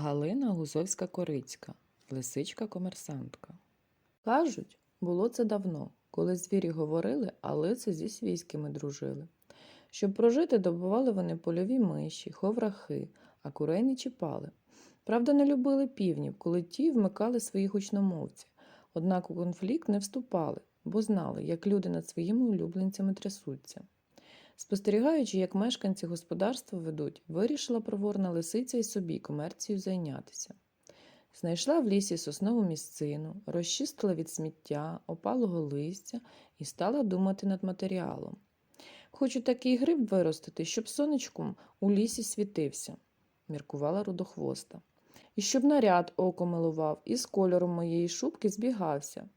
Галина Гузовська Корицька, лисичка комерсантка. Кажуть, було це давно, коли звірі говорили, а лици зі свійськими дружили. Щоб прожити, добували вони польові миші, ховрахи, а курей не чіпали. Правда, не любили півнів, коли ті вмикали свої гучномовці, однак у конфлікт не вступали, бо знали, як люди над своїми улюбленцями трясуться. Спостерігаючи, як мешканці господарства ведуть, вирішила проворна лисиця й собі комерцією зайнятися. Знайшла в лісі соснову місцину, розчистила від сміття, опалого листя і стала думати над матеріалом. Хочу такий гриб виростити, щоб сонечком у лісі світився, міркувала рудохвоста. І щоб наряд око милував, і з кольором моєї шубки збігався.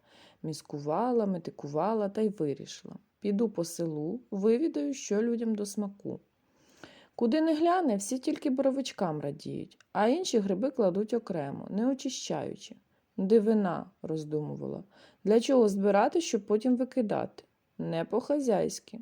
Міскувала, метикувала та й вирішила. Піду по селу, вивідаю, що людям до смаку. Куди не гляне, всі тільки боровичкам радіють, а інші гриби кладуть окремо, не очищаючи. Дивина, роздумувала. Для чого збирати, щоб потім викидати? Не по-хазяйськи.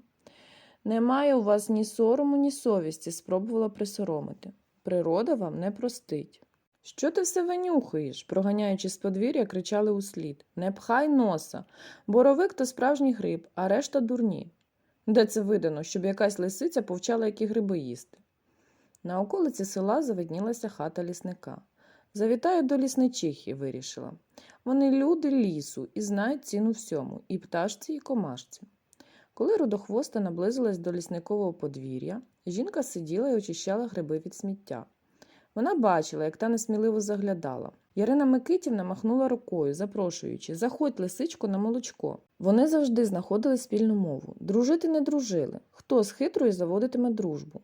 Немає у вас ні сорому, ні совісті, спробувала присоромити. Природа вам не простить. Що ти все винюхаєш? проганяючи з подвір'я, кричали услід. Не пхай носа. Боровик то справжній гриб, а решта дурні. Де це видано, щоб якась лисиця повчала, які гриби їсти? На околиці села завиднілася хата лісника. Завітаю до лісничихи, вирішила. Вони люди лісу і знають ціну всьому, і пташці, і комашці. Коли рудохвоста наблизилась до лісникового подвір'я, жінка сиділа і очищала гриби від сміття. Вона бачила, як та несміливо заглядала. Ярина Микитівна махнула рукою, запрошуючи Заходь, лисичко, на молочко. Вони завжди знаходили спільну мову. Дружити не дружили. Хто з хитрою заводитиме дружбу.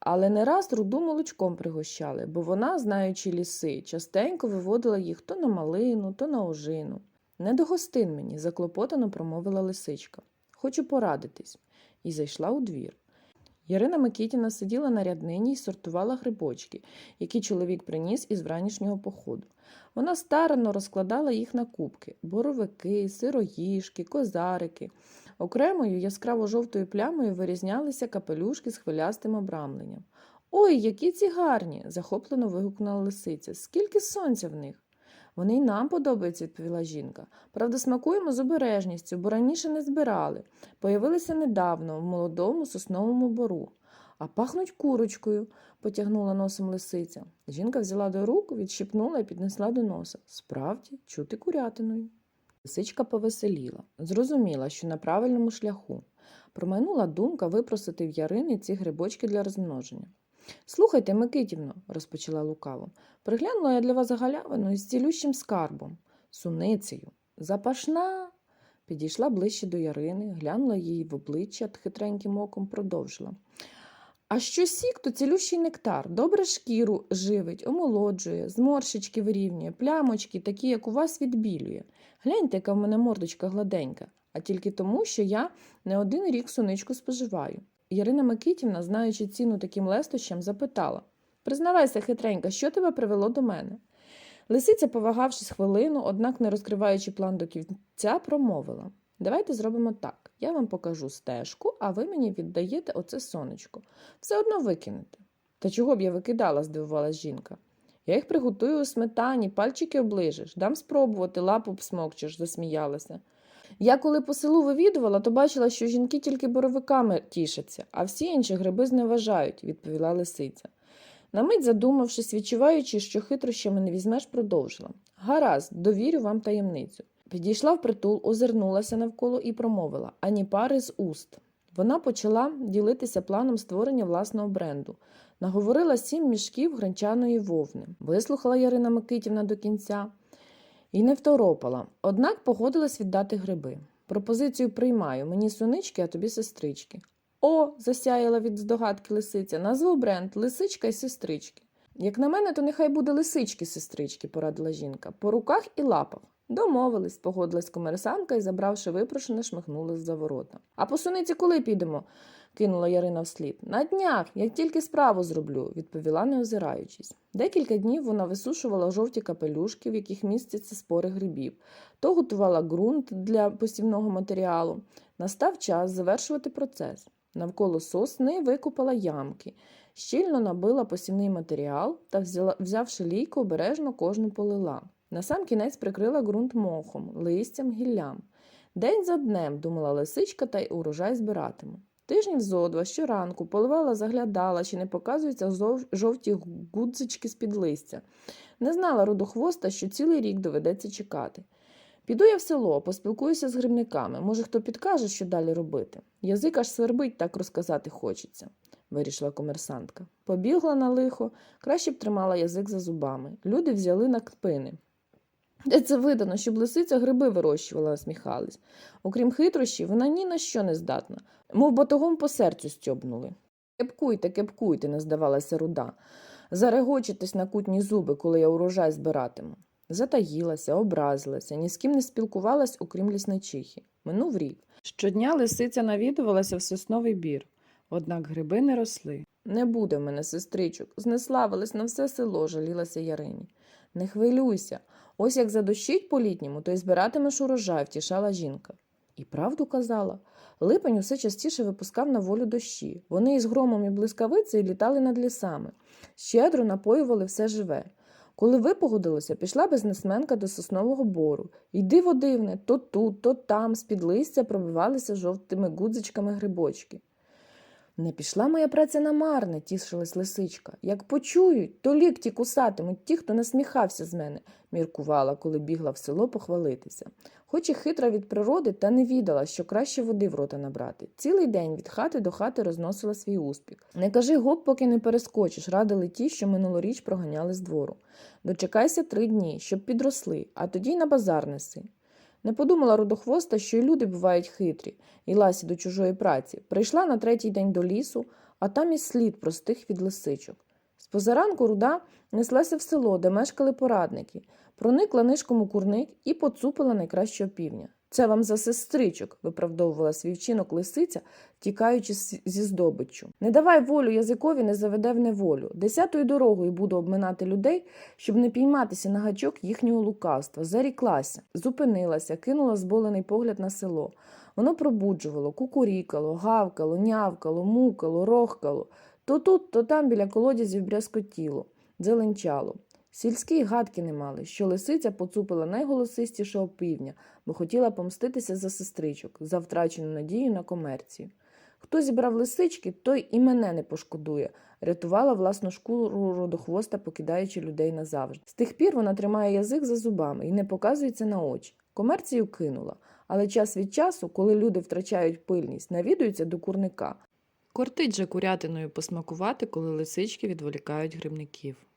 Але не раз руду молочком пригощали, бо вона, знаючи ліси, частенько виводила їх то на малину, то на ожину. Не до гостин мені, заклопотано промовила лисичка. Хочу порадитись. І зайшла у двір. Ярина Микітіна сиділа на ряднині і сортувала грибочки, які чоловік приніс із вранішнього походу. Вона старанно розкладала їх на кубки боровики, сироїжки, козарики. Окремою яскраво жовтою плямою вирізнялися капелюшки з хвилястим обрамленням. Ой, які ці гарні! захоплено вигукнула лисиця. Скільки сонця в них? Вони й нам подобаються, відповіла жінка. Правда, смакуємо з обережністю, бо раніше не збирали. Появилися недавно в молодому сосновому бору. А пахнуть курочкою, потягнула носом лисиця. Жінка взяла до рук, відщипнула і піднесла до носа. Справді, чути курятиною. Лисичка повеселіла, зрозуміла, що на правильному шляху. Промайнула думка випросити в Ярини ці грибочки для розмноження. Слухайте, Микитівно, розпочала лукаво, приглянула я для вас галявину із цілющим скарбом, суницею. Запашна. Підійшла ближче до Ярини, глянула їй в обличчя хитреньким оком, продовжила. А що сік, то цілющий нектар, добре шкіру живить, омолоджує, зморшечки вирівнює, плямочки, такі, як у вас, відбілює. Гляньте, яка в мене мордочка гладенька, а тільки тому, що я не один рік суничку споживаю. Ярина Микитівна, знаючи ціну таким лестощам, запитала Признавайся, хитренька, що тебе привело до мене? Лисиця, повагавшись хвилину, однак не розкриваючи план до кінця, промовила Давайте зробимо так. Я вам покажу стежку, а ви мені віддаєте оце сонечко. Все одно викинете. Та чого б я викидала? здивувалась жінка. Я їх приготую у сметані, пальчики оближеш, дам спробувати, лапу смокчеш, засміялася. Я коли по селу вивідувала, то бачила, що жінки тільки боровиками тішаться, а всі інші гриби зневажають, відповіла лисиця. На мить задумавшись, відчуваючи, що хитрощами не візьмеш, продовжила. Гаразд, довірю вам таємницю. Підійшла в притул, озирнулася навколо і промовила ані пари з уст. Вона почала ділитися планом створення власного бренду. Наговорила сім мішків гранчаної вовни. Вислухала Ярина Микитівна до кінця і не второпала, однак погодилась віддати гриби. Пропозицію приймаю мені сунички, а тобі сестрички. О, засяяла від здогадки лисиця. Назву бренд лисичка й сестрички. Як на мене, то нехай буде лисички сестрички, порадила жінка, по руках і лапах. Домовились, погодилась комерсанка і, забравши випрошене, шмихнула з-за ворота. А по суниці коли підемо? кинула Ярина вслід. На днях, як тільки справу зроблю, відповіла, не озираючись. Декілька днів вона висушувала жовті капелюшки, в яких містяться спори грибів, то готувала ґрунт для посівного матеріалу. Настав час завершувати процес. Навколо сосни викопала ямки. щільно набила посівний матеріал та, взявши лійку, обережно кожну полила. Насам кінець прикрила ґрунт мохом, листям, гіллям. День за днем, думала лисичка, та й урожай збиратиму. Тижнів зо два щоранку поливала, заглядала, чи не показуються жовті гудзички з-під листя. Не знала рудохвоста, що цілий рік доведеться чекати. Піду я в село, поспілкуюся з грибниками. Може, хто підкаже, що далі робити. Язик аж свербить, так розказати хочеться, вирішила комерсантка. Побігла на лихо, краще б тримала язик за зубами. Люди взяли на кпини. Де це видано, щоб лисиця гриби вирощувала, насміхались. Окрім хитрощів, вона ні на що не здатна, мов батогом по серцю стьобнули. Кепкуйте, кепкуйте, не здавалася руда. Зарегочитесь на кутні зуби, коли я урожай збиратиму. Затаїлася, образилася, ні з ким не спілкувалась, окрім ліснечихи. Минув рік. Щодня лисиця навідувалася в сосновий бір, однак гриби не росли. Не буде в мене сестричок, знеславились на все село, жалілася Ярині. Не хвилюйся, ось як задощить по літньому, то й збиратимеш урожай, втішала жінка. І правду казала. Липень усе частіше випускав на волю дощі. Вони із громом і блискавицею літали над лісами, щедро напоювали все живе. Коли випогодилося, пішла бізнесменка до соснового бору. І диво дивне, то тут, то там, з-під листя пробивалися жовтими гудзичками грибочки. Не пішла моя праця намарне, тішилась лисичка. Як почують, то лікті кусатимуть ті, хто насміхався з мене, міркувала, коли бігла в село похвалитися. Хоч і хитра від природи, та не відала, що краще води в рота набрати. Цілий день від хати до хати розносила свій успіх. Не кажи гоп, поки не перескочиш, радили ті, що минулоріч проганяли з двору. Дочекайся три дні, щоб підросли, а тоді й на базар неси. Не подумала рудохвоста, що й люди бувають хитрі, і ласі до чужої праці. Прийшла на третій день до лісу, а там і слід простих від лисичок. Спозаранку руда неслася в село, де мешкали порадники, проникла нишком у курник і поцупила найкращого півня. Це вам за сестричок, виправдовувала свій вчинок лисиця, тікаючи зі здобиччю. Не давай волю язикові, не заведе в неволю. Десятою дорогою буду обминати людей, щоб не пійматися на гачок їхнього лукавства. Заріклася, зупинилася, кинула зболений погляд на село. Воно пробуджувало, кукурікало, гавкало, нявкало, мукало, рохкало. То тут, то там біля колодязів брязкотіло, зеленчало. Сільські гадки не мали, що лисиця поцупила найголосистішого півня, бо хотіла помститися за сестричок, за втрачену надію на комерцію. Хто зібрав лисички, той і мене не пошкодує, рятувала власну шкуру родохвоста, покидаючи людей назавжди. З тих пір вона тримає язик за зубами і не показується на очі. Комерцію кинула, але час від часу, коли люди втрачають пильність, навідуються до курника. Кортить же курятиною посмакувати, коли лисички відволікають грибників.